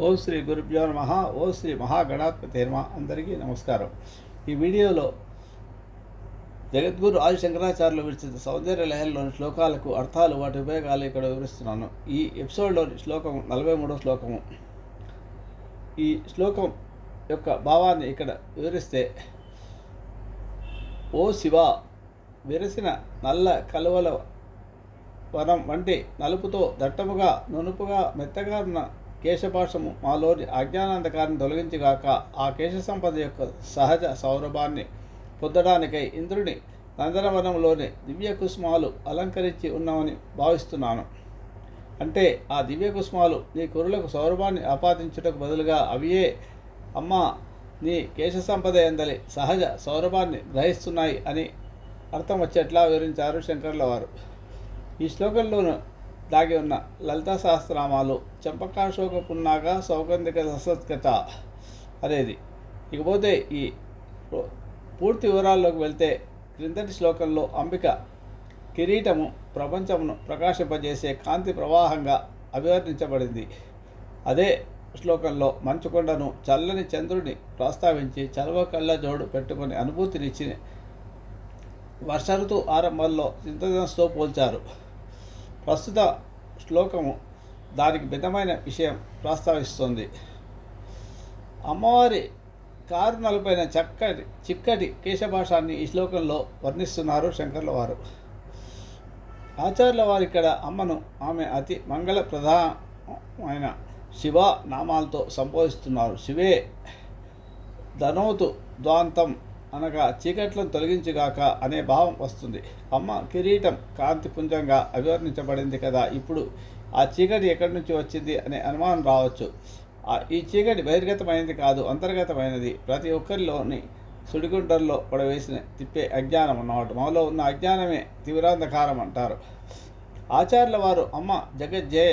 ఓ శ్రీ గురుభ్యో నమ ఓ శ్రీ మహాగణాధిపతి నమ అందరికీ నమస్కారం. ఈ వీడియోలో జగద్గురు ఆది శంకరాచార్యులు విడిచిన సౌందర్య లహరిలోని శ్లోకాలకు అర్థాలు వాటి ఉపయోగాలు ఇక్కడ వివరిస్తున్నాను. ఈ ఎపిసోడ్లోని శ్లోకం నలభై మూడో శ్లోకము. ఈ శ్లోకం యొక్క భావాన్ని ఇక్కడ వివరిస్తే ఓ శివ విరసిన నల్ల కలువల వనం వంటి నలుపుతో దట్టముగా నునుపుగా మెత్తగా ఉన్న కేశపాశము మాలోని అజ్ఞానాంధకారిని తొలగించిగాక ఆ కేశ సంపద యొక్క సహజ సౌరభాన్ని పొందడానికై ఇంద్రుని నందనవనంలోని దివ్య కుసుమాలు అలంకరించి ఉన్నామని భావిస్తున్నాను. అంటే ఆ దివ్య కుసుమాలు నీ కురులకు సౌరభాన్ని ఆపాదించుటకు బదులుగా అవియే అమ్మా నీ కేశ సంపద ఎందలి సహజ సౌరభాన్ని గ్రహిస్తున్నాయి అని అర్థం వచ్చేట్లా వివరించారు శంకర్ల వారు ఈ శ్లోకంలోను దాగి ఉన్న లలితా సహస్రనామాలు చంపకశోకపున్నాక సౌగంధిక ససత్కత అనేది ఇకపోతే ఈ పూర్తి వివరాల్లోకి వెళ్తే క్రిందటి శ్లోకంలో అంబిక కిరీటము ప్రపంచమును ప్రకాశింపజేసే కాంతి ప్రవాహంగా అభివర్ణించబడింది. అదే శ్లోకంలో మంచుకొండను చల్లని చంద్రుడిని ప్రస్తావించి చలవ కళ్ళ జోడు పెట్టుకుని అనుభూతినిచ్చి వర్ష ఋతు ఆరంభంలో చింతజనస్తో పోల్చారు. ప్రస్తుత శ్లోకము దానికి భిన్నమైన విషయం ప్రస్తావిస్తుంది. అమ్మవారి కారుణలపైన చక్కటి చిక్కటి కేశభాషాన్ని ఈ శ్లోకంలో వర్ణిస్తున్నారు శంకర్ల వారు ఆచార్యుల వారు ఇక్కడ అమ్మను ఆమె అతి మంగళ ప్రధానమైన శివ నామాలతో సంబోధిస్తున్నారు. శివే ధనోతు ద్వాంతం అనగా చీకట్లను తొలగించుగాక అనే భావం వస్తుంది. అమ్మ కిరీటం కాంతిపుంజంగా అభివర్ణించబడింది కదా ఇప్పుడు ఆ చీకటి ఎక్కడి నుంచి వచ్చింది అనే అనుమానం రావచ్చు. ఈ చీకటి బహిర్గతమైనది కాదు అంతర్గతమైనది. ప్రతి ఒక్కరిలోని సుడిగుంటల్లో పడవేసిన తిప్పే అజ్ఞానం అన్నమాట. మాలో ఉన్న అజ్ఞానమే తీవ్రాంధకారం అంటారు. ఆచార్యుల వారు అమ్మ జగజ్జయ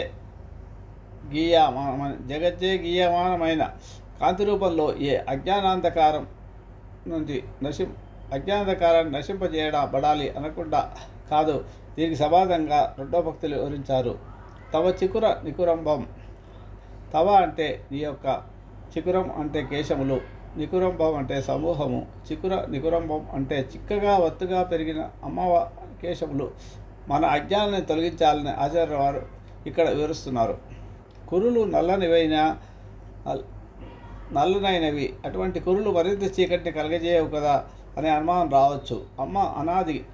గీయమాన జగజ్జయ గీయమానమైన కాంతి రూపంలో ఏ అజ్ఞానాంధకారం నుండి నశిం అజ్ఞానకారాన్ని నశింపజేయడం పడాలి అనకుండా కాదు దీనికి సమాధంగా రెండో భక్తులు వివరించారు. తవ చికుర నికురంభం. తవ అంటే నీ యొక్క చికురం అంటే కేశములు. నికురంభం అంటే సమూహము. చికుర నికురంభం అంటే చిక్కగా వత్తుగా పెరిగిన అమ్మవ కేశములు. మన అజ్ఞానాన్ని తొలగించాలని ఆచార్య వారు ఇక్కడ వివరిస్తున్నారు. కురులు నల్లనివైన నల్లనైనవి. అటువంటి కురులు మరింత చీకటిని కలగజేయవు కదా అనే అనుమానం రావచ్చు. అమ్మ అనాది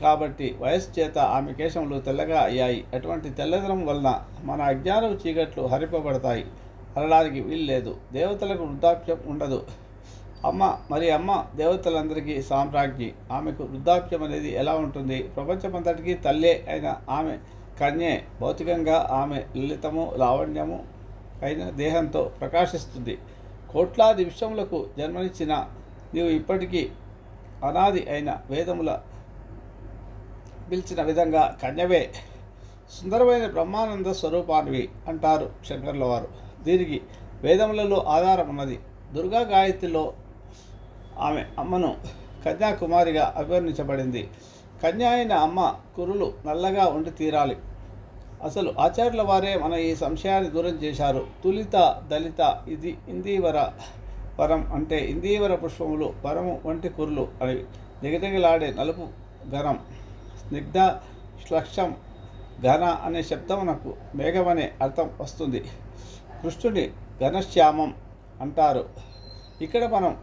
కాబట్టి వయస్సు చేత ఆమె కేశములు తెల్లగా అయ్యాయి. అటువంటి తెల్లదనం వలన మన అజ్ఞానం చీకట్లు హరిపబడతాయి. అనడానికి వీల్లేదు దేవతలకు వృద్ధాప్యం ఉండదు. అమ్మ మరి అమ్మ దేవతలందరికీ సామ్రాజ్ఞి. ఆమెకు వృద్ధాప్యం అనేది ఎలా ఉంటుంది? ప్రపంచమంతటికీ తల్లే అయిన ఆమె కన్యే భౌతికంగా ఆమె లలితము లావణ్యము అయిన దేహంతో ప్రకాశిస్తుంది. కోట్లాది విషయములకు జన్మనిచ్చిన నీవు ఇప్పటికీ అనాది అయిన వేదముల పిలిచిన విధంగా కన్యవే. సుందరమైన బ్రహ్మానంద స్వరూపానివి అంటారు శంకర్ల వారు దీనికి వేదములలో ఆధారం ఉన్నది. దుర్గా గాయత్రిలో ఆమె అమ్మను కన్యాకుమారిగా అభివర్ణించబడింది. కన్య అయిన అమ్మ కురులు నల్లగా ఉండి తీరాలి. అసలు ఆచార్యుల వారే మన ఈ సంశయాన్ని దూరం చేశారు. తులిత దళిత ఇది ఇందీవర వరం అంటే ఇందీవర పుష్పములు వరము వంటి కురులు అవి. దిగదిగలాడే నలుపు ఘనం స్నిగ్ధ శ్లక్షం ఘన అనే శబ్దమునకు మేఘమనే అర్థం వస్తుంది. కృష్ణుని ఘనశ్యామం అంటారు. ఇక్కడ మనం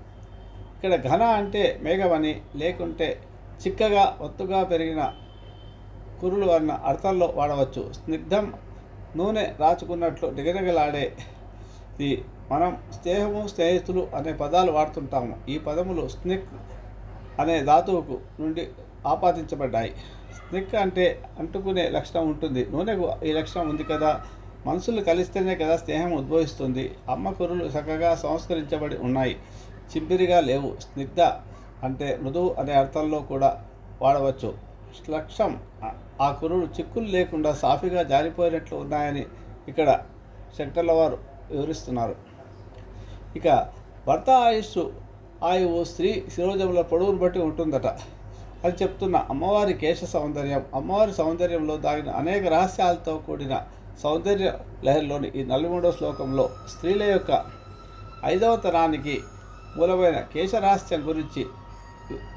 ఇక్కడ ఘన అంటే మేఘమని లేకుంటే చిక్కగా ఒత్తుగా పెరిగిన కురులు అన్న అర్థంలో వాడవచ్చు. స్నిగ్ధం నూనె రాచుకున్నట్లు నిగనిగలాడే ఈ మనం స్నేహము స్నేహితులు అనే పదాలు వాడుతుంటాము. ఈ పదములు స్నిక్ అనే ధాతువుకు నుండి ఆపాదించబడ్డాయి. స్నిక్ అంటే అంటుకునే లక్షణం ఉంటుంది. నూనెకు ఈ లక్షణం ఉంది కదా. మనుషులు కలిస్తేనే కదా స్నేహం ఉద్భవిస్తుంది. అమ్మ కురులు చక్కగా సంస్కరించబడి ఉన్నాయి. చింపిరిగా లేవు. స్నిగ్ధ అంటే మృదువు అనే అర్థంలో కూడా వాడవచ్చు. శ్లక్షం ఆ కురుడు చిక్కులు లేకుండా సాఫీగా జారిపోయినట్లు ఉన్నాయని ఇక్కడ శంకర్ల వారు వివరిస్తున్నారు. ఇక భర్త ఆయుస్సు ఆయువు స్త్రీ శిరోజముల పొడవును బట్టి ఉంటుందట. అని చెప్తున్న అమ్మవారి కేశ సౌందర్యం. అమ్మవారి సౌందర్యంలో దాగిన అనేక రహస్యాలతో కూడిన సౌందర్య లహరిలోని ఈ నలభై శ్లోకంలో స్త్రీల యొక్క ఐదవ తరానికి మూలమైన కేశరహస్యం గురించి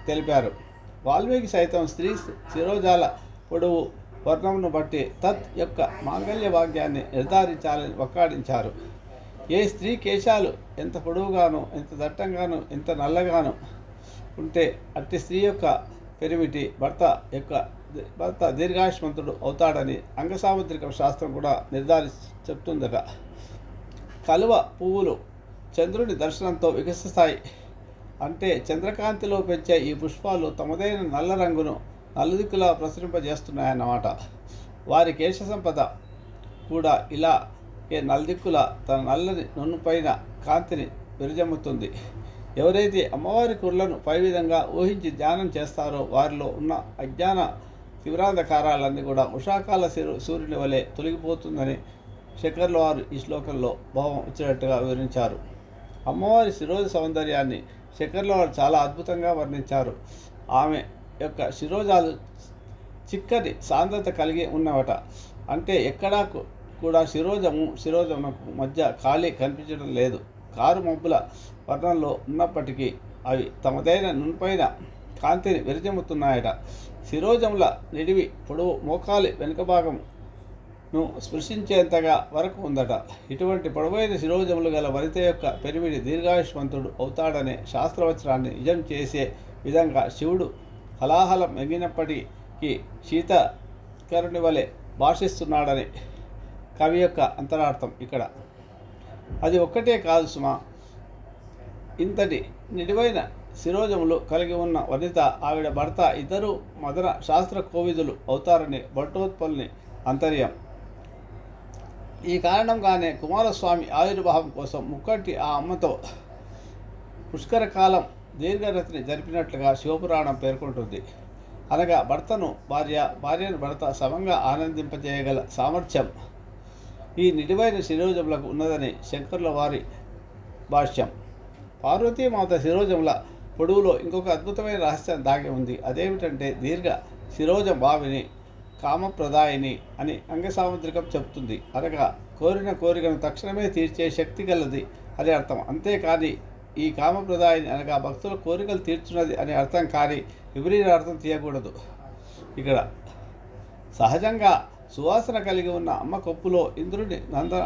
తెలిపారు. వాల్మీకి సైతం స్త్రీ శిరోజాల పొడవు వర్ణమును బట్టి తత్ యొక్క మాంగళ్య భాగ్యాన్ని నిర్ధారించాలని వక్కాడించారు. ఏ స్త్రీ కేశాలు ఎంత పొడవుగాను ఎంత దట్టంగాను ఎంత నల్లగాను ఉంటే అట్టి స్త్రీ యొక్క పెరిమిటి భర్త యొక్క భర్త దీర్ఘాయుష్మంతుడు అవుతాడని అంగసాముద్రిక శాస్త్రం కూడా నిర్ధారి చెప్తుందట. కలువ పువ్వులు చంద్రుని దర్శనంతో వికసిస్తాయి. అంటే చంద్రకాంతిలో పెంచే ఈ పుష్పాలు తమదైన నల్ల రంగును నలుదిక్కులా ప్రసరింపజేస్తున్నాయన్నమాట. వారి కేశ సంపద కూడా ఇలా ఏ నలుదిక్కుల తన నల్లని నున్నుపైన కాంతిని విరజమ్ముతుంది ఎవరైతే అమ్మవారి కుర్లను పై విధంగా ఊహించి ధ్యానం చేస్తారో వారిలో ఉన్న అజ్ఞాన తీవ్రాంధకారాలన్నీ కూడా ఉషాకాల సూర్యుని వలె తొలగిపోతుందని శంకర్ల వారు ఈ శ్లోకంలో భావం ఇచ్చినట్టుగా వివరించారు. అమ్మవారి శిరోజ సౌందర్యాన్ని శంకర్ల వారు చాలా అద్భుతంగా వర్ణించారు. ఆమె యొక్క శిరోజాలు చిక్కటి సాంద్రత కలిగి ఉన్నవట. అంటే ఎక్కడా కూడా శిరోజము శిరోజమునకు మధ్య ఖాళీ కనిపించడం లేదు. కారు మబ్బుల వర్ణంలో ఉన్నప్పటికీ అవి తమదైన నునిపైన కాంతిని విరజమ్ముతున్నాయట. శిరోజముల నిడివి పొడవు మోకాలి వెనుక భాగం ను స్పృశించేంతగా వరకు ఉందట. ఇటువంటి పొడవైన శిరోజములు గల వనిత యొక్క పెరిమిడి దీర్ఘాయుష్మంతుడు అవుతాడనే శాస్త్రవచనాన్ని నిజం చేసే విధంగా శివుడు హలాహలం ఎగినప్పటికీ శీతకరుని వలె భాషిస్తున్నాడని కవి యొక్క అంతరార్థం ఇక్కడ. అది ఒక్కటే కాదు సుమా. ఇంతటి నిడివైన శిరోజములు కలిగి ఉన్న వనిత ఆవిడ భర్త ఇద్దరు మదన శాస్త్ర కోవిదులు అవుతారని భట్టోత్పల్ని అంతర్యం. ఈ కారణంగానే కుమారస్వామి ఆవిర్భావం కోసం ముక్కటి ఆ అమ్మతో పుష్కర కాలం దీర్ఘరతిని జరిపినట్లుగా శివపురాణం పేర్కొంటుంది. అనగా భర్తను భార్య భార్యను భర్త సమంగా ఆనందింపజేయగల సామర్థ్యం ఈ నిడివైన శిరోజములకు ఉన్నదని శంకర్ల వారి భాష్యం. పార్వతీమాత శిరోజముల పొడవులో ఇంకొక అద్భుతమైన రహస్యం దాగి ఉంది. అదేమిటంటే దీర్ఘ శిరోజం బావిని కామప్రదాయిని అని అంగసాముద్రికం చెప్తుంది. అనగా కోరిన కోరికను తక్షణమే తీర్చే శక్తి గలది అనే అర్థం. అంతేకాని ఈ కామప్రదాయిని అనగా భక్తుల కోరికలు తీర్చున్నది అనే అర్థం కానీ విపరీత అర్థం తీయకూడదు. ఇక్కడ సహజంగా సువాసన కలిగి ఉన్న అమ్మ కొప్పులో ఇంద్రుని నందన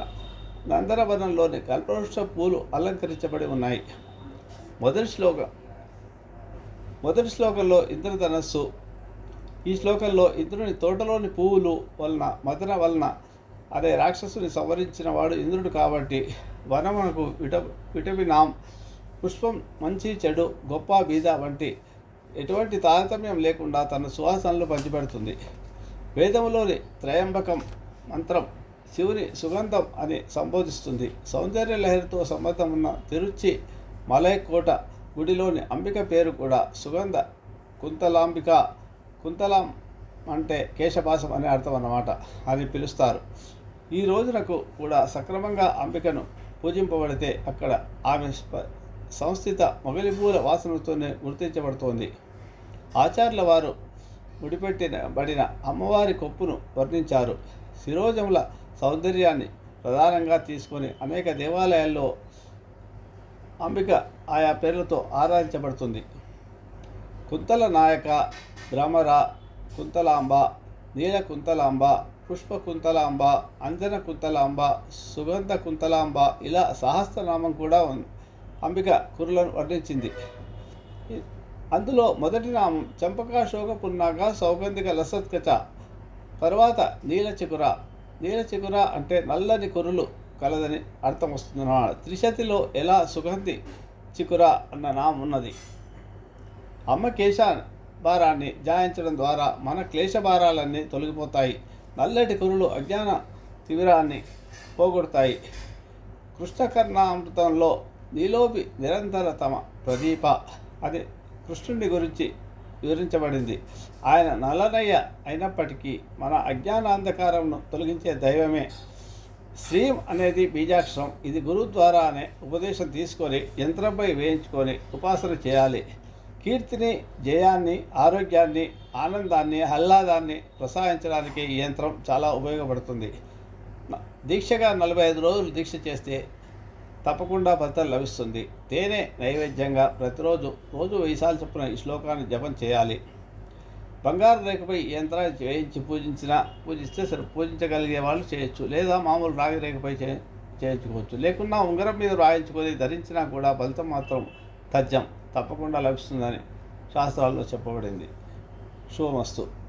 నందనవనంలోని కల్పవృక్ష పూలు అలంకరించబడి ఉన్నాయి. మొదటి శ్లోకం మొదటి శ్లోకంలో ఇంద్రధనస్సు ఈ శ్లోకంలో ఇంద్రుని తోటలోని పువ్వులు వలన మదన వలన అదే రాక్షసుని సంవరించిన వాడు ఇంద్రుడు కాబట్టి వనమునకు విట విటమినాం పుష్పం మంచి చెడు గొప్ప బీద వంటి ఎటువంటి తారతమ్యం లేకుండా తన సువాసనలు పంచిపెడుతుంది. వేదములోని త్రయంబకం మంత్రం శివుని సుగంధం అని సంబోధిస్తుంది. సౌందర్య లహరితో సంబంధం ఉన్న తిరుచి మలైకోట గుడిలోని అంబిక పేరు కూడా సుగంధ కుంతలాంబిక కుంతలాం అంటే కేశభాసం అనే అర్థం అన్నమాట. అని పిలుస్తారు. ఈ రోజునకు కూడా సక్రమంగా అంబికను పూజింపబడితే అక్కడ ఆమె సంస్థిత మొగలిపూల వాసనతోనే గుర్తించబడుతోంది. ఆచార్యుల వారు ముడిపెట్టిన బడిన అమ్మవారి కొప్పును వర్ణించారు. శిరోజముల సౌందర్యాన్ని ప్రధానంగా తీసుకొని అనేక దేవాలయాల్లో అంబిక ఆయా పేర్లతో ఆరాధించబడుతుంది. కుంతల నాయక భ్రమర కుంతలాంబ నీల కుంతలాంబ పుష్ప కుంతలాంబ అంజన కుంతలాంబ సుగంధ కుంతలాంబ ఇలా సహస్రనామం కూడా అంబిక కురులను వర్ణించింది. అందులో మొదటి నామం చంపక శోకపున్నాగ సౌగంధిక లసత్కచ తర్వాత నీల చికుర నీల చికుర అంటే నల్లని కురులు కలదని అర్థం వస్తుంది త్రిశతిలో ఎలా సుగంధి చికుర అన్న నామం ఉన్నది అమ్మ కేశ భారాన్ని జాయించడం ద్వారా మన క్లేశ భారాలన్నీ తొలగిపోతాయి. నల్లటి కురులు అజ్ఞాన తిమిరాన్ని పోగొడతాయి. కృష్ణకర్ణామృతంలో నీలోపి నిరంతర తమ ప్రదీప. అది కృష్ణుని గురించి వివరించబడింది. ఆయన నల్లనయ్య అయినప్పటికీ మన అజ్ఞానాంధకారంను తొలగించే దైవమే. శ్రీం అనేది బీజాక్షరం. ఇది గురువు ద్వారానే ఉపదేశం తీసుకొని యంత్రంపై వేయించుకొని ఉపాసన చేయాలి. కీర్తిని జయాన్ని ఆరోగ్యాన్ని ఆనందాన్ని ఆహ్లాదాన్ని ప్రసాదించడానికి ఈ యంత్రం చాలా ఉపయోగపడుతుంది. దీక్షగా నలభై ఐదు రోజులు దీక్ష చేస్తే తప్పకుండా ఫలితం లభిస్తుంది. తేనె నైవేద్యంగా ప్రతిరోజు రోజు వేసాలు చొప్పున ఈ శ్లోకాన్ని జపం చేయాలి. బంగారు రేఖపై యంత్రాన్ని వేయించి పూజించిన పూజిస్తే సరే పూజించగలిగే వాళ్ళు చేయొచ్చు. లేదా మామూలు రాగి రేఖపై చే చేయించుకోవచ్చు. లేకున్నా ఉంగరం మీద రాయించుకొని ధరించినా కూడా ఫలితం మాత్రం తథ్యం. తప్పకుండా లభిస్తుందని శాస్త్రాల్లో చెప్పబడింది. శుభమస్తు.